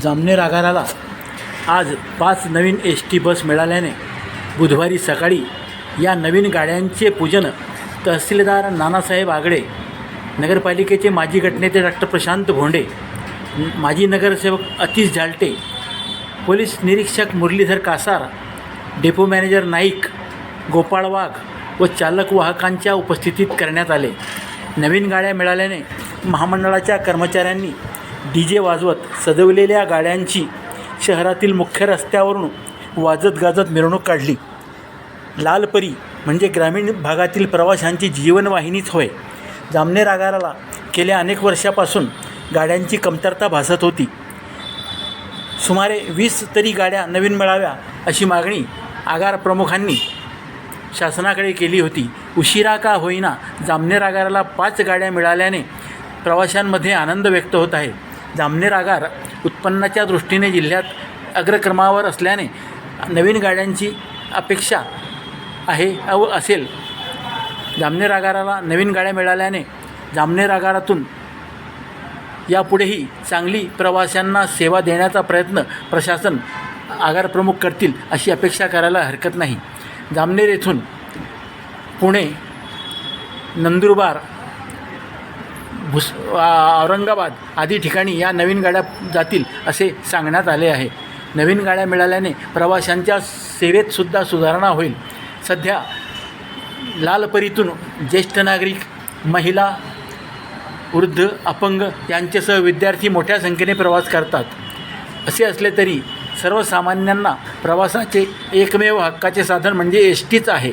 जामनेर आगाराला आज पाच नवीन S T bus मिळाल्याने बुधवारी सकाळी या नवीन गाड्यांचे पूजन तहसीलदार नानासाहेब आगडे नगरपालिकेचे माजी गटनेते डॉक्टर प्रशांत भोंडे माजी नगरसेवक अतिश झालटे पोलीस निरीक्षक मुरलीधर कासार डेपो मॅनेजर नाईक गोपाळ वाघ व चालक वाहकांच्या उपस्थितीत करण्यात आले. नवीन गाड्या मिळाल्याने महामंडळाच्या कर्मचाऱ्यांनी डी जे वाजवत सजवलेल्या गाड्यांची शहरातील मुख्य रस्त्यावरून वाजत गाजत मिरवणूक काढली. लालपरी म्हणजे ग्रामीण भागातील प्रवाशांची जीवनवाहिनीच होय. जामनेर आगाराला गेल्या अनेक वर्षापासून गाड्यांची कमतरता भासत होती. सुमारे वीस तरी गाड्या नवीन मिळाव्या अशी मागणी आगार प्रमुखांनी शासनाकडे केली होती. उशिरा का होईना जामनेर आगाराला पाच गाड्या मिळाल्याने प्रवाशांमध्ये आनंद व्यक्त होत आहे. जामनेर आगार उत्पन्नाच्या दृष्टीने जिल्ह्यात अग्रक्रमावर असल्याने नवीन गाड्यांची अपेक्षा आहे अव असेल. जामनेर आगाराला नवीन गाड्या मिळाल्याने जामनेर आगारातून यापुढेही चांगली प्रवाशांना सेवा देण्याचा प्रयत्न प्रशासन आगार प्रमुख करतील अशी अपेक्षा करायला हरकत नाही. जामनेर येथून पुणे नंदुरबार भुस औरंगाबाद आदी ठिकाणी या नवीन गाड्या जातील असे सांगण्यात आले आहे. नवीन गाड्या मिळाल्याने प्रवाशांच्या सेवेतसुद्धा सुधारणा होईल. सध्या लालपरीतून ज्येष्ठ नागरिक महिला वृद्ध अपंग यांच्यासह विद्यार्थी मोठ्या संख्येने प्रवास करतात. असे असले तरी सर्वसामान्यांना प्रवासाचे एकमेव हक्काचे साधन म्हणजे एस टीच आहे.